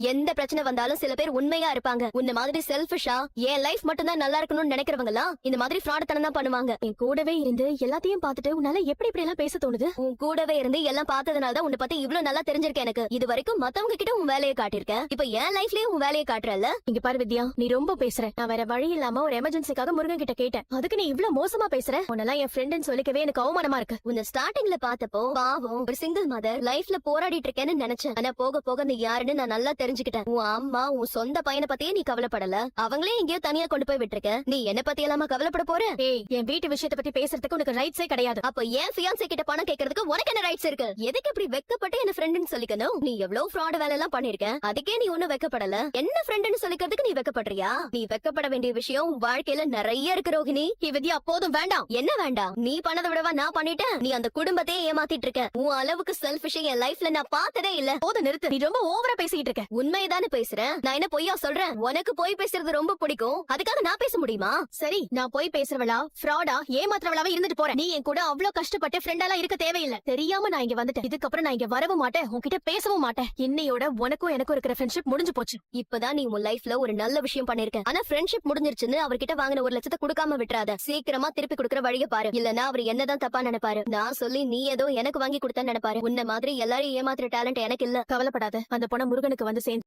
எந்த பிரச்சனை வந்தாலும் சில பேர் உண்மையா இருப்பாங்க. உன்ன மாதிரி செல்ஃபிஷா என் லைஃப் மட்டும் தான் நல்லா இருக்கணும்னு நினைக்கிறவங்க எல்லாம் இந்த மாதிரி ஃப்ராடத்தனம் தான் பண்ணுவாங்க. என் கூடவே இருந்து எல்லாத்தையும் பார்த்துட்டு உன்னால எப்படி இப்படி எல்லாம் பேச தோணுது? உன் கூடவே இருந்து எல்லாம் பார்த்ததுனால தான் உன்னை பத்தி இவ்ளோ நல்லா தெரிஞ்சிருக்க எனக்கு. இது வரைக்கும் மத்தவங்க கிட்ட உன் வேலையை காட்டியிருக்க இப்ப என் லைஃப்லயே உன் வேலையை காட்டுறல இங்க பாரு வித்யா நீ ரொம்ப பேசுற. நான் வேற வழி இல்லாம ஒரு எமர்ஜென்சிக்காக முருகன் கிட்ட கேட்டேன். அதுக்கு நீ இவ்ளோ மோசமா பேசுற? உன்னெல்லாம் என் ஃப்ரெண்டுன்னு சொல்லிக்கவே எனக்கு அவமானமா இருக்கு. உன்னை ஸ்டார்டிங்ல பார்த்தப்போ பாவம் ஒரு சிங்கிள் மதர் லைஃப்ல போராடிட்டு இருக்கேன்னு நினைச்சேன். ஆனா போக போக நீ யாருன்னு நான் நல்லா தெரிஞ்சுக்கிட்டேன் உன் அம்மா உன் சொந்த பையனை பத்தியே நீ கவலைப்படல. அவங்களே எங்கேயோ தனியா கொண்டு போய் விட்டுருக்க. நீ என்ன பத்தி எல்லாமா கவலைப்பட போற? ஏய் என் வீட்டு விஷயத்தை பத்தி பேசுறதுக்கு உனக்கு ரைட்ஸே கிடையாது. அப்ப ஏன் ஃபியான்சே கிட்ட பணம் கேக்குறதுக்கு உனக்கு என்ன ரைட்ஸ் இருக்கு? எதுக்கு இப்படி வெக்கப்பட்டு என்ன ஃப்ரெண்ட்னு சொல்லிக்கணும்? நீ எவ்வளவு ஃப்ராட் வேலை எல்லாம் பண்ணிருக்க. அதுக்கே நீ ஒண்ணும் வெக்கப்படல. என்ன ஃப்ரெண்ட்னு சொல்லிக்கிறதுக்கு நீ வெக்கப்படுறியா? நீ வெக்கப்பட வேண்டிய விஷயம் வாழ்க்கையில நிறைய இருக்கு ரோஹிணி. ஏய் வித்யா போதும் வேண்டாம். என்ன வேண்டாம்? நீ பண்ணதை விடவா நான் பண்ணிட்டேன். நீ அந்த குடும்பத்தையே ஏமாத்திட்டு இருக்க. உன் அளவுக்கு செல்ஃபிஷ் என் லைஃப்ல நான் பார்த்ததே இல்ல. போதும் நிறுத்து. நீ ரொம்ப ஓவரா பேசிக்கிட்டு இருக்க. உண்மையதானே பேசுறேன். நான் என்ன பொய்யா சொல்றேன்? உனக்கு போய் பேசுறது ரொம்ப பிடிக்கும். அதுக்காக நான் பேச முடியுமா? சரி நான் போய் பேசுறவளா ஃப்ராடா ஏமாத்துறவளாவே இருந்துட்டு போறேன். நீ என் கூட அவ்ளோ கஷ்டப்பட்டு ஃப்ரெண்டாலாம் இருக்க தேவையில்லை. தெரியாம நான் இங்க வந்துட்டேன். இதுக்கப்புறம் நான் இங்க வரவும் மாட்டேன். உன்கிட்ட பேசவும் மாட்டேன். இன்னையோட உனக்கும் எனக்கும் இருக்கிற ஃப்ரெண்ட்ஷிப் முடிஞ்சு போச்சு. இப்பதான் நீ உன் லைஃப்ல ஒரு நல்ல விஷயம் பண்ணிருக்க. ஆனா ஃப்ரெண்ட்ஷிப் முடிஞ்சிருச்சுன்னு அவர்கிட்ட வாங்கின ஒரு லட்சத்தை கொடுக்காம விட்டுறாத. சீக்கிரமா திருப்பி கொடுக்குற வழிய பாரு. இல்லனா அவர் என்னதான் தப்பா நினைப்பாரு. நான் சொல்லி நீ ஏதோ எனக்கு வாங்கி கொடுத்தா நினைப்பாரு. உன்ன மாதிரி எல்லாரையும் ஏமாத்துற டேலண்ட் எனக்கு இல்ல. கவலைப்படாத. அந்த பொண்ண முருகனுக்கு வந்து